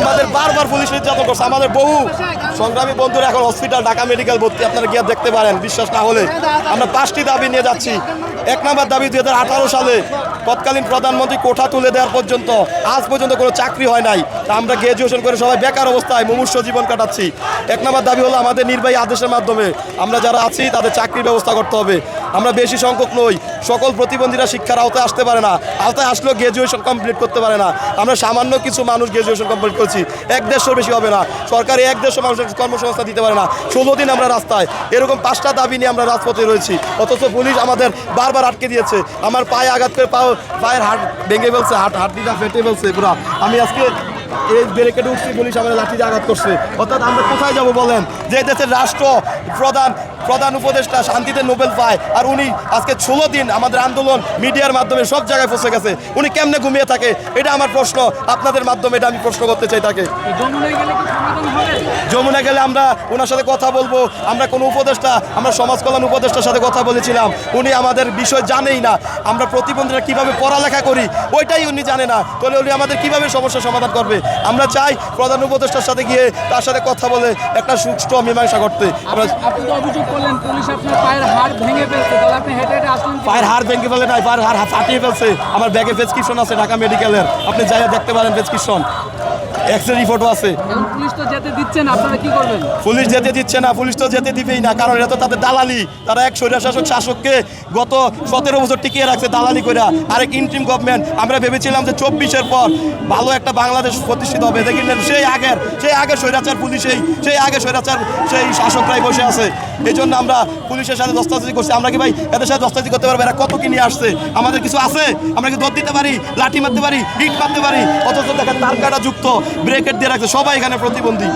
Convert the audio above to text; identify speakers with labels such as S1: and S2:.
S1: আমাদের বারবার পুলিশ নির্যাতন করছে, আমাদের বহু সংগ্রামী বন্ধুরা এখন হসপিটাল ঢাকা মেডিকেল ভর্তি, আপনারা গিয়ে দেখতে পারেন, বিশ্বাস না হলে। আমরা পাঁচটি দাবি নিয়ে যাচ্ছি। এক নম্বর দাবি, দুই হাজার আঠারো সালে তৎকালীন প্রধানমন্ত্রী কোঠা তুলে দেওয়ার পর্যন্ত, আজ পর্যন্ত কোনো চাকরি হয় নাই। তা আমরা গ্র্যাজুয়েশন করে সবাই বেকার অবস্থায় মুমূর্ষ জীবন কাটাচ্ছি। এক নম্বর দাবি হলো আমাদের নির্বাহী আদেশের মাধ্যমে আমরা যারা আছি, তাদের চাকরির ব্যবস্থা করতে হবে। আমরা বেশি সংখ্যক নই। সকল প্রতিবন্ধীরা শিক্ষার আওতায় আসতে পারে না। আওতায় আসলেও গ্র্যাজুয়েশন কমপ্লিট করতে পারে না। আমরা সামান্য কিছু মানুষ গ্র্যাজুয়েশন কমপ্লিট করছি। এক দেড়শোর বেশি হবে না। সরকারি এক দেড়শো মানুষের কর্মসংস্থান দিতে পারে না। ষোলো দিন আমরা রাস্তায়। এরকম পাঁচটা দাবি নিয়ে আমরা রাজপথে রয়েছি। অথচ পুলিশ আমাদের বারবার আটকে দিয়েছে। আমার পায়ে আঘাত করে পায়ের হাট ভেঙে ফেলছে, হাট হাড্ডিটা ফেটে ফেলছে পুরা। আমি আজকে এই ব্যারিকেডে উঠছি, পুলিশ আমাদের লাঠি আঘাত করছে। অর্থাৎ আমরা কোথায় যাব বলেন? যে দেশের রাষ্ট্র প্রধান প্রধান উপদেষ্টা শান্তিতে নোবেল পায়, আর উনি আজকে ষোলো দিন আমাদের আন্দোলন মিডিয়ার মাধ্যমে সব জায়গায় ফসে গেছে। উনি কেমনে ঘুমিয়ে থাকে? এটা আমার প্রশ্ন। আপনাদের মাধ্যমে এটা আমি প্রশ্ন করতে চাই তাকে। যমুনা গেলে আমরা ওনার সাথে কথা বলব। আমরা কোনো উপদেষ্টা আমরা সমাজ কল্যাণ উপদেষ্টার সাথে কথা বলেছিলাম। উনি আমাদের বিষয় জানেই না। আমরা প্রতিবন্ধীরা কীভাবে পড়ালেখা করি ওইটাই উনি জানে না। তাহলে উনি আমাদের কীভাবে সমস্যার সমাধান করবে? আমরা চাই প্রধান উপদেষ্টার সাথে গিয়ে তার সাথে কথা বলে একটা সুষ্ঠু মীমাংসা করতে। আমরা
S2: অভিযোগ করলেন পুলিশ আপনার পায়ের হাড় ভেঙে ফেলছে। আপনি হেঁটে হেঁটে আসলেন
S1: পায়ের হাড় ভেঙে ফেলে নাই পায়ের হাড় ফাটিয়ে ফেলছে। আমার ব্যাগে প্রেসক্রিপশন আছে ঢাকা মেডিকেলের আপনি যাইয়া দেখতে পারেন প্রেসক্রিপশন এক্স রে রিপোর্টও আছে।
S2: পুলিশ তো যেতে দিচ্ছেন আপনারা কি করবেন?
S1: পুলিশ যেতে দিচ্ছে না পুলিশ তো যেতে দিবেই না কারণ এটা তো তাদের দালালি। তারা এক স্বৈরা শাসক শাসককে গত সতেরো বছর টিকিয়ে রাখছে দালালি করে আরেক ইন্ট্রিম গভর্নমেন্ট আমরা ভেবেছিলাম যে চব্বিশের পর ভালো একটা বাংলাদেশ প্রতিষ্ঠিত হবে। দেখি না, সেই আগের সেই আগে স্বৈরাচার পুলিশেই সেই আগে স্বৈরাচার সেই শাসকরাই বসে আছে। এই জন্য আমরা পুলিশের সাথে দস্তাবেজি করছি। আমরা কি ভাই এদের সাথে দস্তাবেজি করতে পারব? এরা কত কি নিয়ে আসছে? আমাদের কিছু আছে? আমরা কি দর দিতে পারি? লাঠি মারতে পারি? ইট মারতে পারি? অথচ দেখেন তার কাটা যুক্ত ব্রেকেট দিয়ে রাখছে। সবাই এখানে প্রতিবন্ধী।